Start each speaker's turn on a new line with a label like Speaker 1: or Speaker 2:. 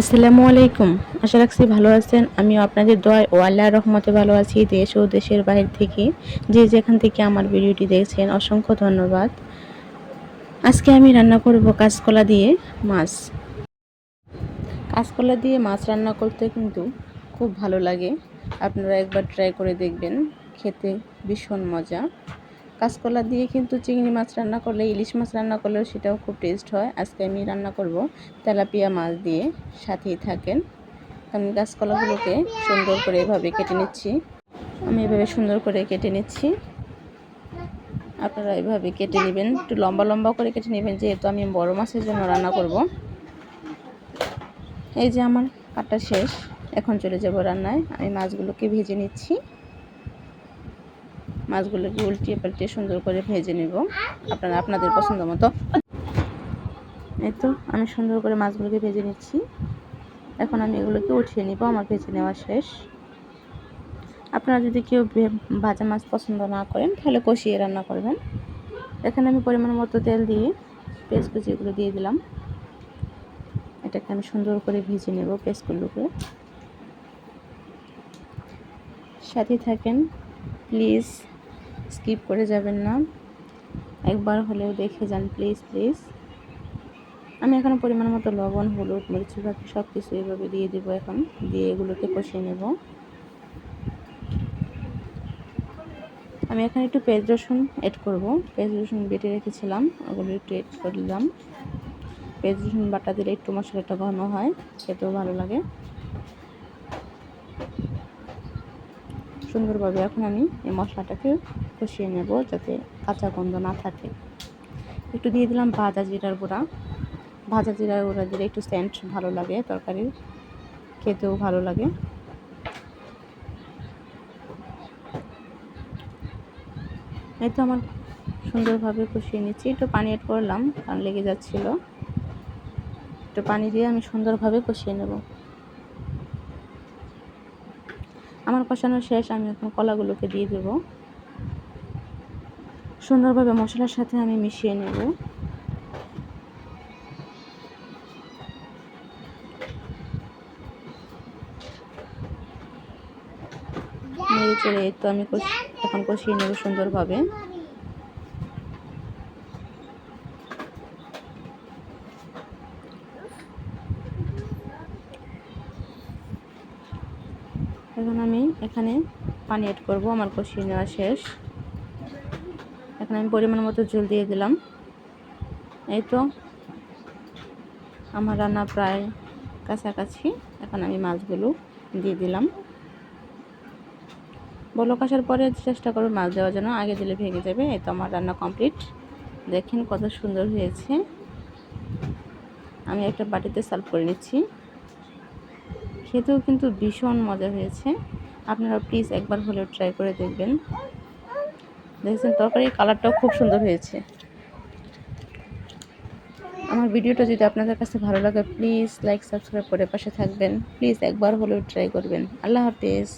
Speaker 1: আসসালামু আলাইকুম। আশা রাখছি ভালো আছেন। আমিও আপনাদের দোয়ায় ও আল্লাহর রহমতে ভালো আছি দেশ ও দেশের বাইরে থেকে। যে যেখান থেকে আমার ভিডিওটি দেখছেন, অসংখ্য ধন্যবাদ। আজকে আমি রান্না করব কাঁচকলা দিয়ে মাছ। কাঁচকলা দিয়ে মাছ রান্না করতে কিন্তু খুব ভালো লাগে। আপনারা একবার ট্রাই করে দেখবেন। খেতে ভীষণ মজা। কাঁচকলা দিয়ে কিন্তু চিংড়ি মাছ রান্না করলে, ইলিশ মাছ রান্না করলেও সেটাও খুব টেস্ট হয়। আজকে আমি রান্না করব তেলাপিয়া মাছ দিয়ে। সাথেই থাকেন। আমি গাছকলাগুলোকে সুন্দর করে এভাবে কেটে নিচ্ছি। আমি এভাবে সুন্দর করে কেটে নিচ্ছি। আপনারা এভাবে কেটে নেবেন। একটু লম্বা লম্বা করে কেটে নেবেন, যেহেতু আমি বড় মাছের জন্য রান্না করব। এই যে আমার কাটা শেষ। এখন চলে যাব রান্নায়। আমি মাছগুলোকে ভেজে নিচ্ছি। মাছগুলোকে উল্টিয়ে পাল্টিয়ে সুন্দর করে ভেজে নেব। আপনারা আপনাদের পছন্দ মতো। এই তো, আমি সুন্দর করে মাছগুলোকে ভেজে নিচ্ছি। এখন আমি এগুলোকে উঠিয়ে নিব, আমার ভেজে নেওয়া শেষ। আপনারা যদি কেউ ভাজা মাছ পছন্দ না করেন, তাহলে কষিয়ে রান্না করবেন। এখানে আমি পরিমাণ মতো তেল দিয়ে পেস্ট কুচিগুলো দিয়ে দিলাম। এটাকে আমি সুন্দর করে ভেজে নেব পেস্টগুলোকে। সাথে থাকেন, প্লিজ। স্কিপ করে যাবেন না। একবার হলেও দেখে যান প্লিজ প্লিজ আমি এখানে পরিমাণ মতো লবণ, হলুদ, মরিচ বাকি সব কিছু এভাবে দিয়ে দেবো এখন। দিয়ে এগুলোকে কষিয়ে নেব। আমি এখানে একটু পেঁয়াজ রসুন এড করব। পেঁয়াজ রসুন বেটে রেখেছিলাম, ওগুলো একটু এড করলাম পেঁয়াজ রসুন বাটা দিলে একটু মশলাটা ঘন হয়, খেতেও ভালো লাগে। সুন্দরভাবে এখন আমি এই মশলাটাকে কষিয়ে নেব যাতে কাঁচা গন্ধ না থাকে। একটু দিয়ে দিলাম ভাজা জিরার গুঁড়া। ভাজা জিরার গুঁড়া দিলে একটু সেন্ট ভালো লাগে তরকারির খেতেও ভালো লাগে। এই তো আমার সুন্দরভাবে কষিয়ে নিচ্ছি। একটু পানি অ্যাড করলাম, কারণ লেগে যাচ্ছিল। একটু পানি দিয়ে আমি সুন্দরভাবে কষিয়ে নেব। আমার কষানো শেষ, আমি এখন কলাগুলোকে দিয়ে দেব। সুন্দরভাবে মশলার সাথে আমি মিশিয়ে নেব। নেড়ে এই তো আমি এখন কষিয়ে নেব সুন্দরভাবে। এখন আমি এখানে পানি এড করব, আমার কষিয়ে নেওয়া শেষ। এখন আমি পরিমাণ মতো জল দিয়ে দিলাম। এই তো আমার রান্না প্রায় কাছাকাছি। এখন আমি মাছগুলো দিয়ে দিলাম। বলক আসার পরে চেষ্টা করব মাছ দেওয়ার জন্য। আগে দিলে ভেঙে যাবে। এই তো আমার রান্না কমপ্লিট দেখেন কত সুন্দর হয়েছে। আমি একটা বাটিতে সার্ভ করে নিচ্ছি। খেতেও কিন্তু ভীষণ মজা হয়েছে। আপনারা প্লিজ একবার হলেও ট্রাই করে দেখবেন। দেখছেন তরকারির কালারটাও খুব সুন্দর হয়েছে। আমার ভিডিওটা যদি আপনাদের কাছে ভালো লাগে প্লিজ লাইক সাবস্ক্রাইব করে পাশে থাকবেন। প্লিজ একবার হলেও ট্রাই করবেন। আল্লাহ হাফিজ।